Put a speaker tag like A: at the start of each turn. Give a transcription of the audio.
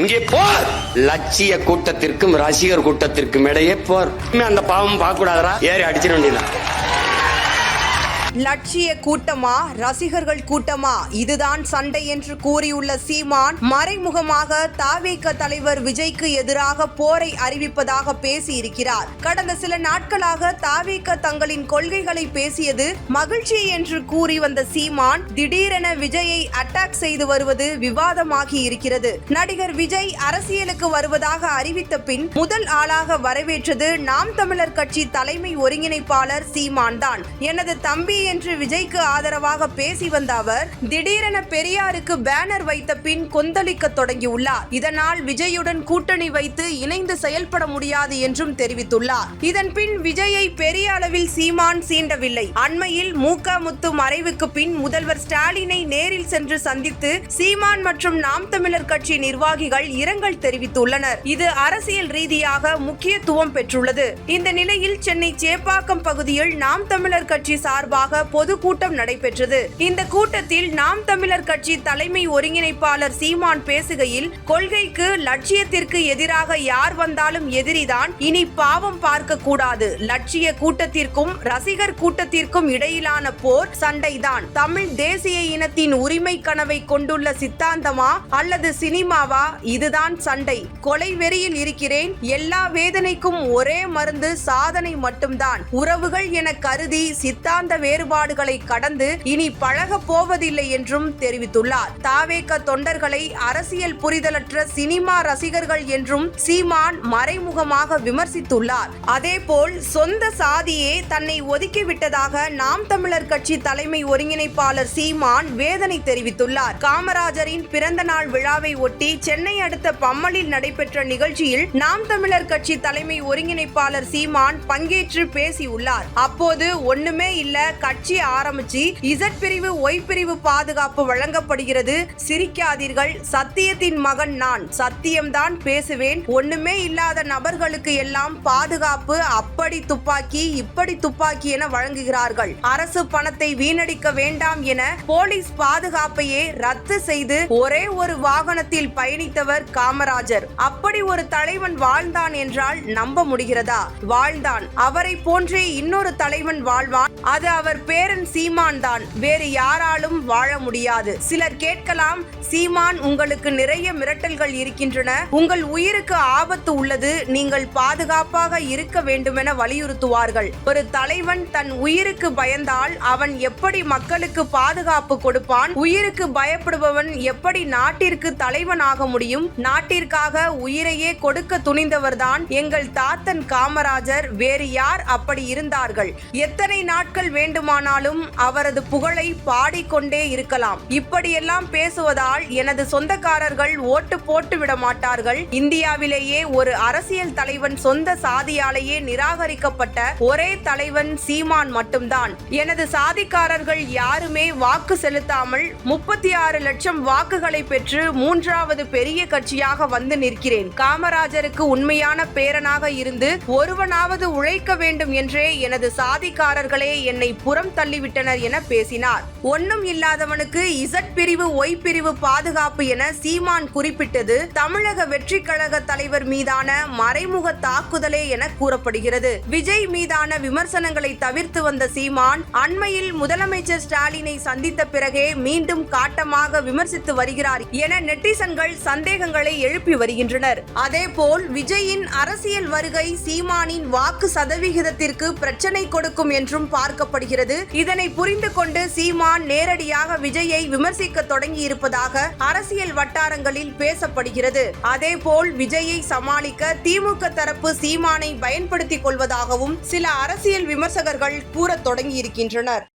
A: இங்கே போர். லட்சிய கூட்டத்திற்கும் ரசிகர் கூட்டத்திற்கும் இடையே போர். அந்த பாவம் பார்க்க கூடாதரா ஏறி அடிச்சிட வேண்டியதான்
B: லட்சிய கூட்டமா ரசிகர்கள் கூட்டமா? இதுதான் சண்டை என்று கூறியுள்ள சீமான் மறைமுகமாக தாவேக தலைவர் விஜய்க்கு எதிராக போரை அறிவிப்பதாக பேசியிருக்கிறார். கடந்த சில நாட்களாக தாவேக தங்களின் கொள்கைகளை பேசியது மகிழ்ச்சி என்று கூறி வந்த சீமான் திடீரென விஜயை அட்டாக் செய்து வருவது விவாதமாகி இருக்கிறது. நடிகர் விஜய் அரசியலுக்கு வருவதாக அறிவித்த பின் முதல் ஆளாக வரவேற்றது நாம் தமிழர் கட்சி தலைமை ஒருங்கிணைப்பாளர் சீமான் தான் எனது தம்பி என்று விஜய்க்கு ஆதரவாக பேசி வந்த அவர் திடீரென பெரியாருக்கு பேனர் வைத்த பின் கொந்தளிக்க தொடங்கியுள்ளார். இதனால் விஜயுடன் கூட்டணி வைத்து இணைந்து செயல்பட முடியாது என்றும் தெரிவித்துள்ளார். இதன் பின் விஜயை பெரிய அளவில் சீமான் சீண்டவில்லை. அண்மையில் மூக முத்து மறைவுக்கு பின் முதல்வர் ஸ்டாலினை நேரில் சென்று சந்தித்து சீமான் மற்றும் நாம் தமிழர் கட்சி நிர்வாகிகள் இரங்கல் தெரிவித்துள்ளனர். இது அரசியல் ரீதியாக முக்கியத்துவம் பெற்றுள்ளது. இந்த நிலையில் சென்னை சேப்பாக்கம் பகுதியில் நாம் தமிழர் கட்சி சார்பாக பொதுக்கூட்டம் நடைபெற்றது. இந்த கூட்டத்தில் நாம் தமிழர் கட்சி தலைமை ஒருங்கிணைப்பாளர் சீமான் பேசுகையில் கொள்கைக்கு லட்சியத்திற்கு எதிராக யார் வந்தாலும் எதிரிதான் இனி பாவம் பார்க்க கூடாது லட்சிய கூட்டத்திற்கும் ரசிகர் கூட்டத்திற்கும் இடையிலான போர் சண்டைதான். தமிழ் தேசிய இனத்தின் உரிமை கனவை கொண்டுள்ள சித்தாந்தமா அல்லது சினிமாவா? இதுதான் சண்டை. கொலை வெறியில் இருக்கிறேன். எல்லா வேதனைக்கும் ஒரே மருந்து சாதனை மட்டும்தான். உறவுகள் என கருதி சித்தாந்த வேறுபாடுகளை கடந்து இனி பழகப் போவதில்லை என்றும் தெரிவித்துள்ளார். தாவேக தொண்டர்களை அரசியல் புரிதலற்ற சினிமா ரசிகர்கள் என்றும் சீமான் மறைமுகமாக விமர்சித்துள்ளார். அதேபோல் சொந்த சாதியே தன்னை ஒதுக்கிவிட்டதாக நாம் தமிழர் கட்சி தலைமை ஒருங்கிணைப்பாளர் சீமான் வேதனை தெரிவித்துள்ளார். காமராஜரின் பிறந்த நாள் விழாவை ஒட்டி சென்னை அடுத்த பம்மலில் நடைபெற்ற நிகழ்ச்சியில் நாம் தமிழர் கட்சி தலைமை ஒருங்கிணைப்பாளர் சீமான் பங்கேற்று பேசியுள்ளார். அப்போது ஒண்ணுமே இல்ல கட்சி ஆரம்பிச்சு இசட் பிரிவு ஒய் பிரிவு பாதுகாப்பு வழங்கப்படுகிறது. சிரிக்காதீர்கள். சத்தியத்தின் மகன் நான். சத்தியம்தான் பேசுவேன். ஒண்ணுமே இல்லாத நபர்களுக்கு எல்லாம் பாதுகாப்பு அப்படி துப்பாக்கி இப்படி துப்பாக்கி என வழங்குகிறார்கள். அரசு பணத்தை வீணடிக்க வேண்டாம் என போலீஸ் பாதுகாப்பையே ரத்து செய்து ஒரே ஒரு வாகனத்தில் பயணித்தவர் காமராஜர். அப்படி ஒரு தலைவன் வாழ்ந்தான் என்றால் நம்ப முடிகிறதா? வாழ்ந்தான். அவரை போன்றே இன்னொரு தலைவன் வாழ்வான். அது அவர் பேரன் சீமான் தான். வேறு யாராலும் வாழ முடியாது. சிலர் கேட்கலாம் சீமான் உங்களுக்கு நிறைய மிரட்டல்கள் இருக்கின்றன. உங்கள் உயிருக்கு ஆபத்து உள்ளது. நீங்கள் பாதுகாப்பாக இருக்க வேண்டுமென வலியுறுத்துவார்கள். ஒரு தலைவன் தன் உயிருக்கு பயந்தால் அவன் எப்படி மக்களுக்கு பாதுகாப்பு கொடுப்பான்? உயிருக்கு பயப்படுபவன் எப்படி நாட்டிற்கு தலைவன் ஆக முடியும்? நாட்டிற்காக உயிரையே கொடுக்க துணிந்தவர்தான் எங்கள் தாத்தன் காமராஜர். வேறு யார் அப்படி இருந்தார்கள்? எத்தனை நாட்கள் வேண்டுமானாலும் அவரது புகழை பாடிக்கொண்டே இருக்கலாம். இப்படியெல்லாம் பேசுவதால் எனது சொந்தக்காரர்கள் ஓட்டு போட்டு விட மாட்டார்கள். இந்தியாவிலேயே ஒரு அரசியல் தலைவன் சொந்த சாதியாலேயே நிராகரிக்கப்பட்ட ஒரே தலைவன் சீமான் மட்டும்தான். எனது சாதிக்காரர்கள் யாருமே வாக்கு செலுத்தாமல் முப்பத்தி ஆறு லட்சம் வாக்குகளை பெற்று மூன்றாவது பெரிய கட்சியாக வந்து நிற்கிறேன். காமராஜருக்கு உண்மையான பேரனாக இருந்து ஒருவனாவது உழைக்க வேண்டும் என்றே எனது சாதிக்காரர்களே என்னை புறம் தள்ளிவிட்டனர் என பேசினார். ஒன்னும் இல்லாதவனுக்கு இசட் பிரிவு ஒய் பிரிவு பாதுகாப்பு என சீமான் குறிப்பிட்டது. தமிழக வெற்றி கழக தலைவர் மீதான மறைமுக தாக்குதலே என கூறப்படுகிறது. விஜய் மீதான விமர்சனங்களை தவிர்த்து வந்த சீமான் அண்மையில் முதலமைச்சர் ஸ்டாலினை சந்தித்த பிறகே மீண்டும் காட்டமாக விமர்சித்து வருகிறார் என நெட்டிசன்கள் சந்தேகங்களை எழுப்பி வருகின்றனர். அதேபோல் விஜயின் அரசியல் வருகை சீமானின் வாக்கு சதவிகிதத்திற்கு பிரச்சனை கொடுக்கும் என்றும் பார்க்கப்படுகிறது. இதனை புரிந்து கொண்டு சீமான் நேரடியாக விஜயை விமர்சிக்க தொடங்கி இருப்பதாக அரசியல் வட்டாரங்களில் பேசப்படுகிறது. அதேபோல் விஜயை சமாளிக்க திமுக தரப்பு சீமானை பயன்படுத்திக் கொள்வதாகவும் சில அரசியல் விமர்சகர்கள் கூறத் தொடங்கியிருக்கின்றனர்.